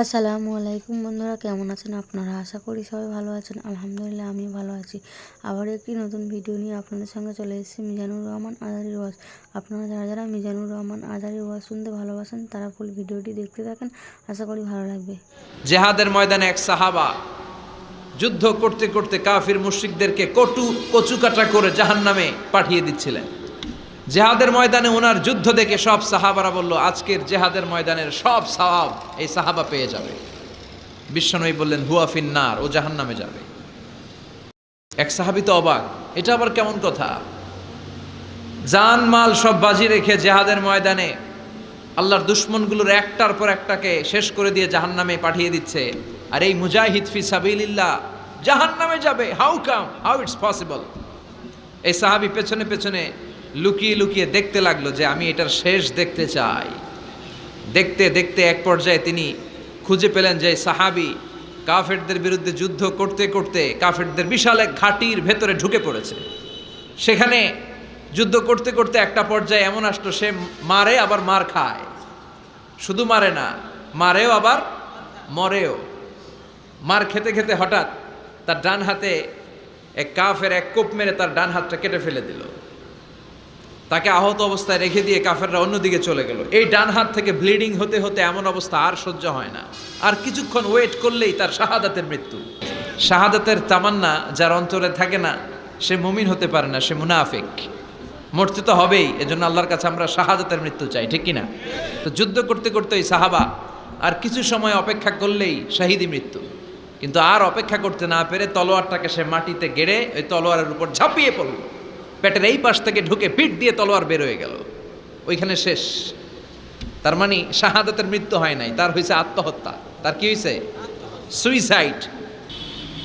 আসসালামু আলাইকুম বন্ধুরা, কেমন আছেন আপনারা? আশা করি সবাই ভালো আছেন। আলহামদুলিল্লাহ আমি ভালো আছি। আবার একটি নতুন ভিডিও নিয়ে আপনাদের সঙ্গে চলে এসেছি, মিজানুর রহমান আজারি ওয়াজ। আপনারা যারা যারা মিজানুর রহমান আজারি ওয়াজ শুনতে ভালোবাসেন, তারা ফুল ভিডিওটি দেখতে থাকেন। আশা করি ভালো লাগবে। জেহাদের ময়দানে এক সাহাবা যুদ্ধ করতে করতে কাফির মুশরিকদেরকে কটু কচুকাটা করে জাহান্নামে পাঠিয়ে দিচ্ছিলেন। জেহাদের ময়দানে ওনার যুদ্ধ দেখে সব সাহাবারা বলল, আজকের জেহাদের ময়দানের সব সাহাব এই সাহাবা পেয়ে যাবে। বিশ্বনবী বললেন, হুয়া ফিন্নার, ও জাহান্নামে যাবে। এক সাহাবি তো অবাক, এটা আবার কেমন কথা? জান, মাল সব বাজি রেখে জেহাদের ময়দানে আল্লাহর দুশ্মনগুলোর একটার পর একটাকে শেষ করে দিয়ে জাহান্নামে পাঠিয়ে দিচ্ছে। আর এই মুজাহিদ ফি সাবিলিল্লাহ জাহান্নামে যাবে। How come? How it's possible? এই সাহাবি পেছনে পেছনে লুকিয়ে লুকিয়ে দেখতে লাগল যে আমি এটার শেষ দেখতে চাই। দেখতে দেখতে এক পর্যায়ে তিনি খুঁজে পেলেন যে সাহাবি কাফেরদের বিরুদ্ধে যুদ্ধ করতে করতে কাফেরদের বিশাল এক ঘাটির ভেতরে ঢুকে পড়েছে। সেখানে যুদ্ধ করতে করতে একটা পর্যায়ে এমন আসলো, সে মারে, আবার মার খায়। শুধু মারে না, মারেও আবার মরেও। মার খেতে খেতে হঠাৎ তার ডান হাতে এক কাফের এক কোপ মেরে তার ডান হাতটা কেটে ফেলে দিল। তাকে আহত অবস্থায় রেখে দিয়ে কাফেররা অন্যদিকে চলে গেল। এই ডান হাত থেকে ব্লিডিং হতে হতে এমন অবস্থা আর সহ্য হয় না। আর কিছুক্ষণ ওয়েট করলেই তার শাহাদাতের মৃত্যু। শাহাদাতের তামান্না যার অন্তরে থাকে না, সে মুমিন হতে পারে না, সে মুনাফিক। মরতে তো হবেই, এজন্য আল্লাহর কাছে আমরা শাহাদাতের মৃত্যু চাই, ঠিক কিনা? তো যুদ্ধ করতে করতে ওই সাহাবা আর কিছু সময় অপেক্ষা করলেই শাহিদি মৃত্যু। কিন্তু আর অপেক্ষা করতে না পেরে তলোয়ারটাকে সে মাটিতে গেড়ে ওই তলোয়ারের উপর ঝাঁপিয়ে পড়ল। পেটের এই পাশ থেকে ঢুকে পিঠ দিয়ে তলোয়ার বের হয়ে গেল। ওইখানে শেষ। তার মানে শাহাদাতের মৃত্যু হয় নাই, তার হয়েছে আত্মহত্যা। তার কি হয়েছে সুইসাইড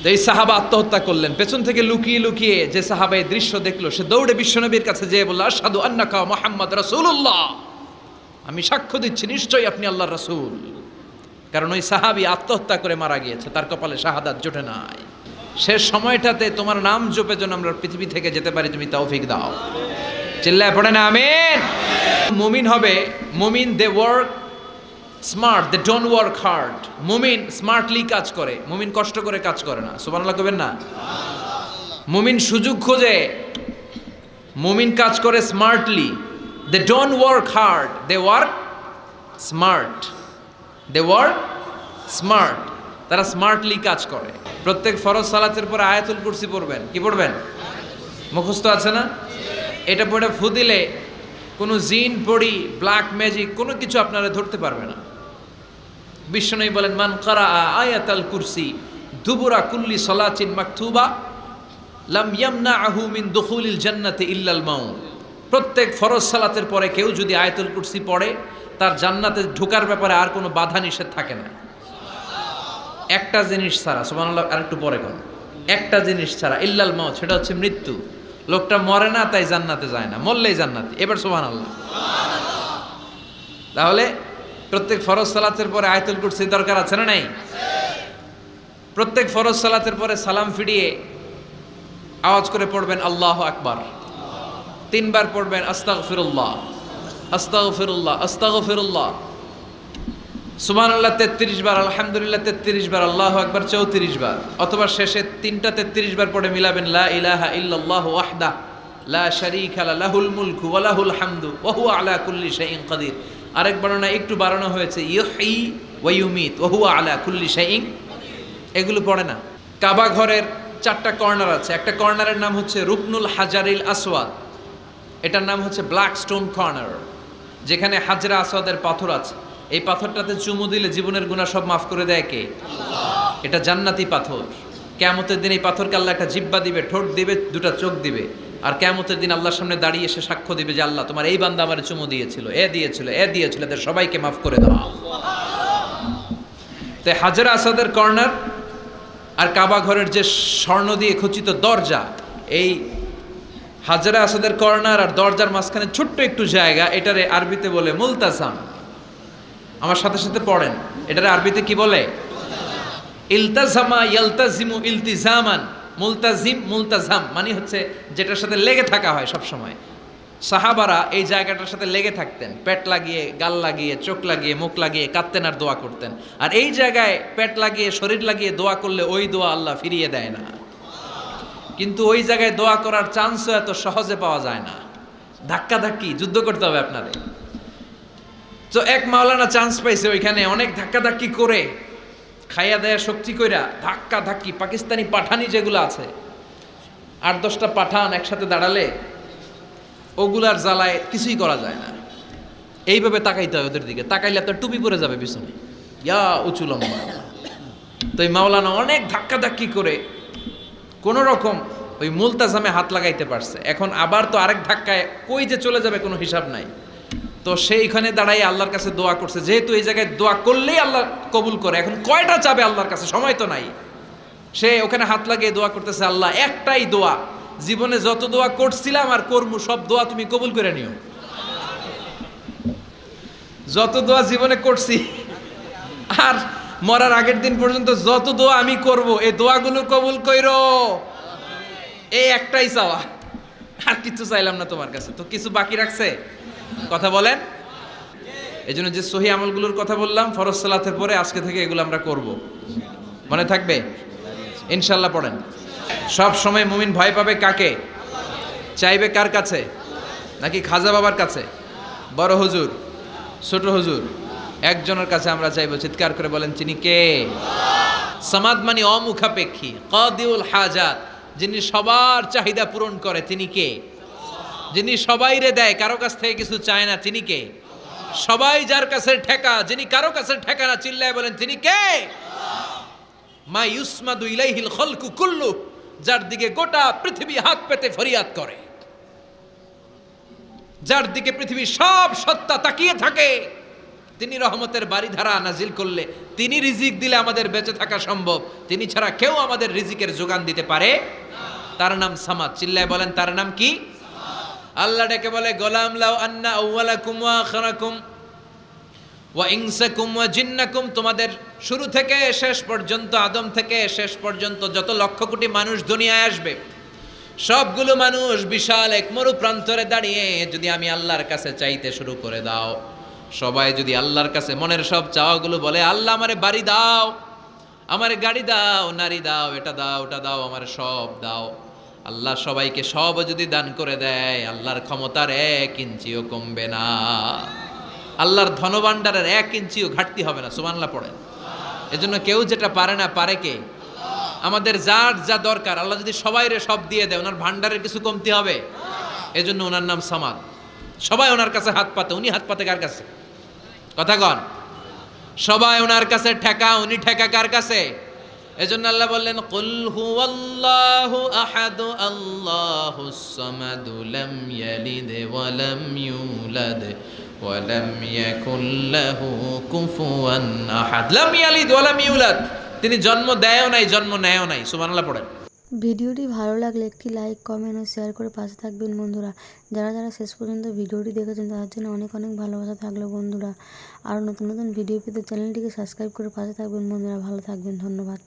তো এই সাহাবা আত্মহত্যা করলেন। পেছন থেকে লুকিয়ে লুকিয়ে যে সাহাবা এই দৃশ্য দেখল, সে দৌড়ে বিশ্বনবীর কাছে যেয়ে বলল আসাদু আন্নাকা মোহাম্মদ রাসূলুল্লাহ। আমি সাক্ষ্য দিচ্ছি, নিশ্চয়ই আপনি আল্লাহ রসুল। কারণ ওই সাহাবি আত্মহত্যা করে মারা গিয়েছে, তার কপালে শাহাদাত জোটে নাই। শেষ সময়টাতে তোমার নাম জপে যেন আমরা পৃথিবী থেকে যেতে পারি, তুমি তৌফিক দাও। চিল্লায় পড়ে না, আমিন। মুমিন হবে, মুমিন they work smart they don't work hard মুমিন স্মার্টলি কাজ করে, মুমিন কষ্ট করে কাজ করে না। সুবহানাল্লাহ কবেন না? মুমিন সুযোগ খোঁজে, মুমিন কাজ করে smartly they don't work hard they work smart they work smart তারা স্মার্টলি কাজ করে। প্রত্যেক ফরজ সালাতের পরে আয়াতুল কুরসি পড়বেন। কি পড়বেন? মুখস্থ আছে না? এটা পড়ে ফু দিলে কোনো জিন পড়ি ব্ল্যাক ম্যাজিক কোনো কিছু আপনারা ধরতে পারবে না। বিশ্ব বিষ্ণু বলেন, মান কারা আয়াতাল কুরসি দুবুরা কুল্লি সলাচিন মাকতুবা লাম ইয়ামনা আহু মিন দুখুলিল জান্নাতে ইল্লাল মাউ প্রত্যেক ফরজ সালাতের পরে কেউ যদি আয়াতুল কুরসি পড়ে, তার জান্নাতে ঢোকার ব্যাপারে আর কোনো বাধা নিষেধ থাকে না। একটা জিনিস ছাড়া, সুবহানাল্লাহ আর একটু পরে কোন একটা জিনিস ছাড়া, ইল্লাল মাউত, সেটা হচ্ছে মৃত্যু। লোকটা মরে না, তাই জান্নাতে যায় না, মরলেই জান্নাতে। এবার সুবহানাল্লাহ। তাহলে প্রত্যেক ফরজ সালাতের পরে আয়াতুল কুরসি দরকার আছে না নাই? প্রত্যেক ফরজ সালাতের পরে সালাম ফিরিয়ে আওয়াজ করে পড়বেন আল্লাহ আকবার। তিনবার পড়বেন আস্তাগফিরুল্লাহ। আস্তাগফিরুল্লাহ আস্তাগফিরুল্লাহ। সুবহান আল্লাহ তেত্রিশ বার, আলহামদুলিল্লাহ, তেত্রিশ বার, আল্লাহ একবার চৌত্রিশ বার। অথবা শেষে তিনটা তেত্রিশ বার পড়ে মিলাবেন, লা ইলাহা ইল্লাল্লাহু ওয়াহদা, লা শারীকা লা, লাহুল মুলকু ওয়া লাহুল হামদু, ওয়া হুয়া আলা কুল্লি শাইইন কাদির। আরেক বর্ণনা একটু বাড়ানো হয়েছে, ইউহি ওয়া ইউমিত, ওয়া হুয়া আলা কুল্লি শাইইন। এগুলো পড়ে না। কাবা ঘরের চারটা কর্নার আছে। একটা কর্নারের নাম হচ্ছে রুকনুল হাজারিল আসওয়াদ। এটার নাম হচ্ছে ব্ল্যাক স্টোন কর্নার, যেখানে হাজরা আসওয়াদের পাথর আছে। এই পাথরটাতে চুমু দিলে জীবনের গুণা সব মাফ করে দেয় কে? এটা জান্নাতি পাথর। কেমতের দিন এই পাথরকে আল্লাহ একটা জিব্বা দিবে, ঠোঁট দিবে, দুটা চোখ দিবে। আর কেমতের দিন আল্লাহর সামনে দাঁড়িয়ে এসে সাক্ষ্য দিবে যে আল্লাহ তোমার এই বান্দা আমার চুমু দিয়েছিল, এ দিয়েছিল এ দিয়েছিল, এদের সবাইকে মাফ করে দেওয়া তো হাজরা আসাদের কর্নার আর কাবা ঘরের যে স্বর্ণ দিয়ে খচিত দরজা, এই হাজারা আসাদের কর্নার আর দরজার মাঝখানে ছোট্ট একটু জায়গা, এটারে আরবিতে বলে মুলতাসাম আমার সাথে সাথে পড়েন। এটার আরবিতে কি বলে? ইলতাজামা ইয়ালতাজিমু ইলতিজামান। মুলতাজিম, মুলতাজাম মানে হচ্ছে যেটার সাথে লেগে থাকা হয় সব সময় সাহাবারা এই জায়গাটার সাথে লেগে থাকতেন। পেট লাগিয়ে, গাল লাগিয়ে, চোখ লাগিয়ে, মুখ লাগিয়ে কাঁদতেন আর দোয়া করতেন। আর এই জায়গায় পেট লাগিয়ে, শরীর লাগিয়ে দোয়া করলে ওই দোয়া আল্লাহ ফিরিয়ে দেয় না। কিন্তু ওই জায়গায় দোয়া করার চান্সও এত সহজে পাওয়া যায় না। ধাক্কা ধাক্কি যুদ্ধ করতে হবে আপনাদের। তো এক মাওলানা চান্স পাইছে ওইখানে, অনেক ধাক্কা ধাক্কি করে। খাইয়া দেয়া শক্তি কইরা ধাক্কা ধাক্কি পাকিস্তানি পাঠানি যেগুলো আছে, আট দশটা পাঠান একসাথে দাঁড়ালে, ওগুলার জ্বালায় কিছুই করা যায় না। এইভাবে তাকাইতে হয় ওদের দিকে, তাকাইলে আপনার টুপি পরে যাবে পিছনে। ইয়া উঁচু লম্বা। তো এই মাওলানা অনেক ধাক্কা ধাক্কি করে, কোন রকম ওই মুলতাজামে হাত লাগাইতে পারছে। এখন আবার তো আরেক ধাক্কায় কই যে চলে যাবে কোনো হিসাব নাই। তো সেইখানে দাঁড়াই আল্লাহর কাছে দোয়া করছে। যেহেতু এই জায়গায় দোয়া করলেই আল্লাহ কবুল করে। এখন কয়টা চাবে আল্লাহর কাছে? সময় তো নাই। সে ওখানে হাত লাগিয়ে দোয়া করতেছে, আল্লাহ, একটাই দোয়া। জীবনে যত দোয়া করছিলাম আর করমু সব দোয়া তুমি কবুল করে নিও। যত দোয়া জীবনে করছি, আর মরার আগের দিন পর্যন্ত যত দোয়া আমি করব, এই দোয়াগুলো কবুল কইরো। এই একটাই চাওয়া। আর কিছু চাইলাম না তোমার কাছে। তো কিছু বাকি রাখছে? কথা বলেন। এই জন্য যে সহি আমলগুলোর কথা বললাম, ফরজ সালাতের পরে আজকে থেকে এগুলো আমরা করব। মনে থাকবে? ইনশাল্লাহ পড়েন। সব সময় মুমিন ভয় পাবে কাকে? চাইবে কার কাছে? নাকি খাজা বাবার কাছে? বড় হুজুর, ছোট হুজুর, একজনের কাছে আমরা চাইব। চিৎকার করে বলেন তিনি কে? সমাদ মানে অমুখাপেক্ষী, কদিউল হাজাত, যিনি সবার চাহিদা পূরণ করে, তিনি কে? যিনি সবাইরে দেয়, কারও কাছ থেকে কিছু চায় না, তিনি কে? সবাই যার কাছে ঠেকা, যিনি কারও কাছে ঠেকা না, চিল্লায় বলেন, তিনি কে? মা ইউসমাদু ইলাইহিল খলকু কুল্লু, যার দিকে গোটা পৃথিবী হাত পেতে ফরিয়াদ করে। যার দিকে পৃথিবীর সব সত্তা তাকিয়ে থাকে, তিনি রহমতের বাড়িধারা নাজিল করলে, তিনি রিজিক দিলে আমাদের বেঁচে থাকা সম্ভব, তিনি ছাড়া কেউ আমাদের রিজিকের যোগান দিতে পারে? তার নাম সামাদ, চিল্লায় বলেন, তার নাম কি? আল্লাহ ডেকে বলে, গোলাম লাউ আন্না আউওয়ালাকুম ওয়া আখিরাকুম ওয়া ইনসাকুম ওয়া জিন্নাকুম। তোমাদের শুরু থেকে শেষ পর্যন্ত, আদম থেকে শেষ পর্যন্ত যত লক্ষ কোটি মানুষ দুনিয়ায় আসবে, সবগুলো মানুষ বিশাল এক মরু প্রান্তরে দাঁড়িয়ে যদি আমি আল্লাহর কাছে চাইতে শুরু করে দাও, সবাই যদি আল্লাহর কাছে মনের সব চাওয়াগুলো বলে, আল্লাহ আমারে বাড়ি দাও, আমারে গাড়ি দাও, নারী দাও, এটা দাও, ওটা দাও, আমার সব দাও। আল্লাহ সবাইকে সব যদি দান করে দেয়, আল্লাহর ক্ষমতার এক ইঞ্চিও কমবে না। আল্লাহর ধনভাণ্ডারের এক ইঞ্চিও ঘাটতি হবে না সুমানলা পড়েন। এজন্য কেউ যেটা পারে না, পারে কে? আমাদের যার যা দরকার, আল্লাহ যদি সবাইরে সব দিয়ে দেয়, ওনার ভান্ডারের কিছু কমতি হবে? এজন্য ওনার নাম সামাদ। সবাই ওনার কাছে হাত পাতে, উনি হাত পাতে কার কাছে? কথা কন। সবাই ওনার কাছে ঠেকা, উনি ঠেকা কার কাছে? এজন্য আল্লাহ বললেন, কুল হুয়াল্লাহু আহাদু আল্লাহুস সামাদু লাম ইয়ালিদ ওয়া লাম ইউলাদ ওয়া লাম ইয়াকুল লাহু কুফুয়ান আহাদ। লাম ইয়ালিদ ওয়া লাম ইউলাদ। তিনি জন্ম দেয়ও নাই, জন্ম নেয়ও নাই। সুবহানাল্লাহ পড়েন। ভিডিওটি ভালো লাগলে একটি লাইক, কমেন্ট ও শেয়ার করে পাশে থাকবেন বন্ধুরা। যারা যারা শেষ পর্যন্ত ভিডিওটি দেখেছেন, তাদের জন্য অনেক অনেক ভালোবাসা থাকল বন্ধুরা। আর নতুন নতুন ভিডিও পেতে চ্যানেলটিকে সাবস্ক্রাইব করে পাশে থাকবেন বন্ধুরা। ভালো থাকবেন, ধন্যবাদ।